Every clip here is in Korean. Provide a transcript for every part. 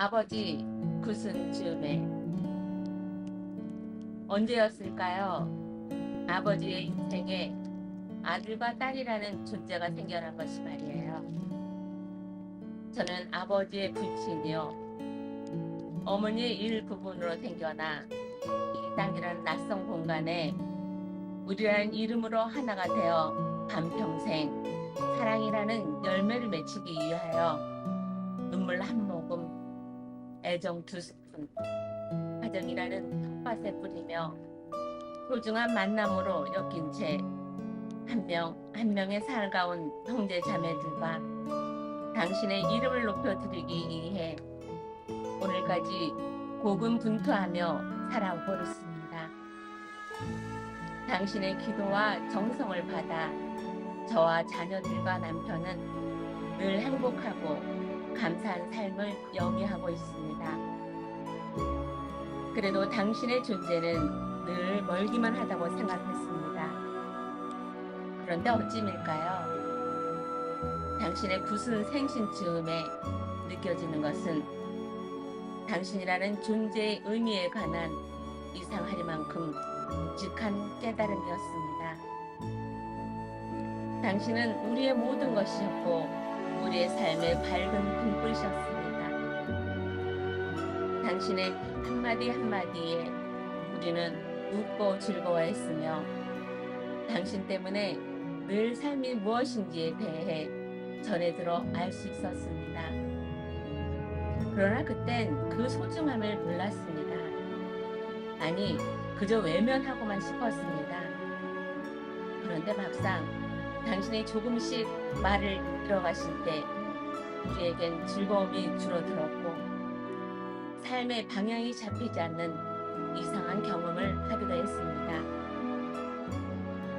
아버지 굿은 즈음에 언제였을까요? 아버지의 인생에 아들과 딸이라는 존재가 생겨난 것이 말이에요. 저는 아버지의 부친이요. 어머니의 일부분으로 생겨나 이 땅이라는 낯선 공간에 우리라는 이름으로 하나가 되어 반평생 사랑이라는 열매를 맺히기 위하여 눈물 한 모금, 애정 두 스푼, 화정이라는 텃밭에 뿌리며 소중한 만남으로 엮인 채 한 명 한 명의 살가운 형제 자매들과 당신의 이름을 높여 드리기 위해 오늘까지 고군분투하며 살아오고 있습니다. 당신의 기도와 정성을 받아 저와 자녀들과 남편은 늘 행복하고 감사한 삶을 영위하고 있습니다. 그래도 당신의 존재는 늘 멀기만 하다고 생각했습니다. 그런데 어찌일까요? 당신의 굳은 생신 즈음에 느껴지는 것은 당신이라는 존재의 의미에 관한 이상하리만큼 묵직한 깨달음이었습니다. 당신은 우리의 모든 것이었고 우리의 삶의 밝은 불빛이었습니다. 당신의 한마디 한마디에 우리는 웃고 즐거워했으며 당신 때문에 늘 삶이 무엇인지에 대해 전해 들어 알 수 있었습니다. 그러나 그땐 그 소중함을 몰랐습니다. 아니, 그저 외면하고만 싶었습니다. 그런데 막상 당신이 조금씩 말을 들어가실 때 우리에겐 즐거움이 줄어들었고 삶의 방향이 잡히지 않는 이상한 경험을 하기도 했습니다.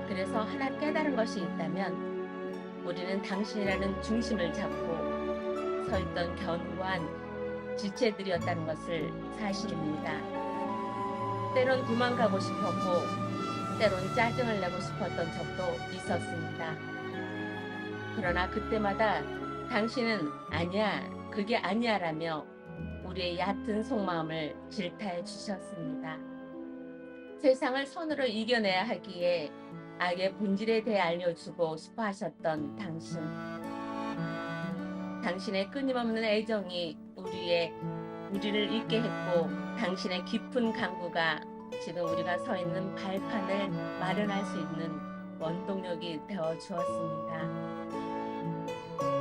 그래서 하나 깨달은 것이 있다면 우리는 당신이라는 중심을 잡고 서 있던 견고한 지체들이었다는 것을 사실입니다. 때론 도망가고 싶었고 때론 짜증을 내고 싶었던 적도 있었습니다. 그러나 그때마다 당신은 아니야, 그게 아니야 라며 우리의 얕은 속마음을 질타해 주셨습니다. 세상을 손으로 이겨내야 하기에 악의 본질에 대해 알려주고 싶어 하셨던 당신. 당신의 끊임없는 애정이 우리의 우리를 잊게 했고 당신의 깊은 강구가 지금 우리가 서 있는 발판을 마련할 수 있는 원동력이 되어 주었습니다.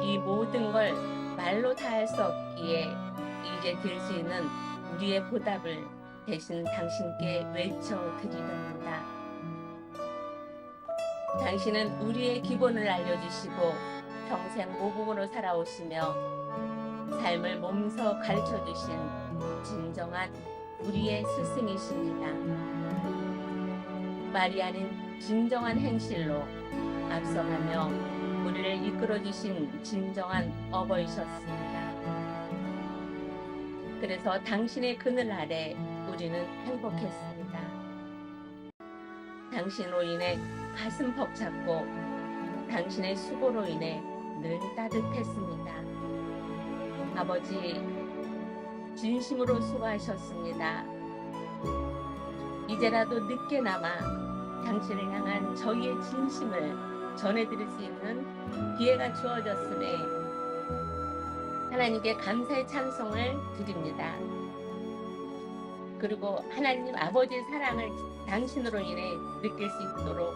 이 모든 걸 말로 다 할 수 없기에 이제 들수 있는 우리의 보답을 대신 당신께 외쳐 드리렵니다. 당신은 우리의 기본을 알려주시고 평생 모국으로 살아오시며 삶을 몸소 가르쳐 주신 진정한 우리의 스승이십니다. 아닌 진정한 행실로 앞서가며 우리를 이끌어 주신 진정한 어버이셨습니다. 그래서 당신의 그늘 아래 우리는 행복했습니다. 당신으로 인해 가슴 벅찼고 당신의 수고로 인해 늘 따뜻했습니다. 아버지, 진심으로 수고하셨습니다. 이제라도 늦게나마 당신을 향한 저희의 진심을 전해드릴 수 있는 기회가 주어졌음에 하나님께 감사의 찬송을 드립니다. 그리고 하나님 아버지의 사랑을 당신으로 인해 느낄 수 있도록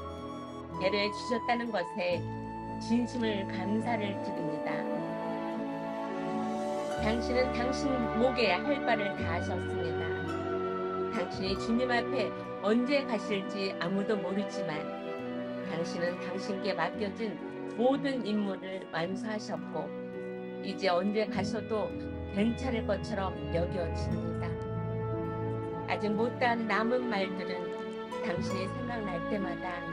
배려해 주셨다는 것에 진심을 감사를 드립니다. 당신은 당신 목에 할 바를 다 하셨습니다. 당신이 주님 앞에 언제 가실지 아무도 모르지만 당신은 당신께 맡겨진 모든 임무를 완수하셨고 이제 언제 가셔도 괜찮을 것처럼 여겨집니다. 아직 못다한 남은 말들은 당신이 생각날 때마다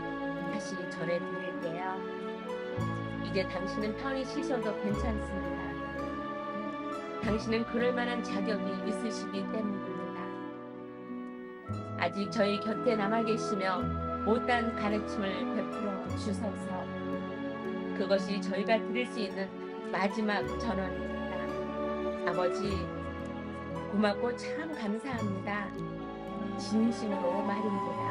다시 전해드릴게요. 이제 당신은 편히 쉬셔도 괜찮습니다. 당신은 그럴 만한 자격이 있으시기 때문입니다. 아직 저희 곁에 남아 계시며 못다한 가르침을 베풀어 주셔서 그것이 저희가 드릴 수 있는 마지막 전원입니다. 아버지, 고맙고 참 감사합니다. 진심으로 말입니다.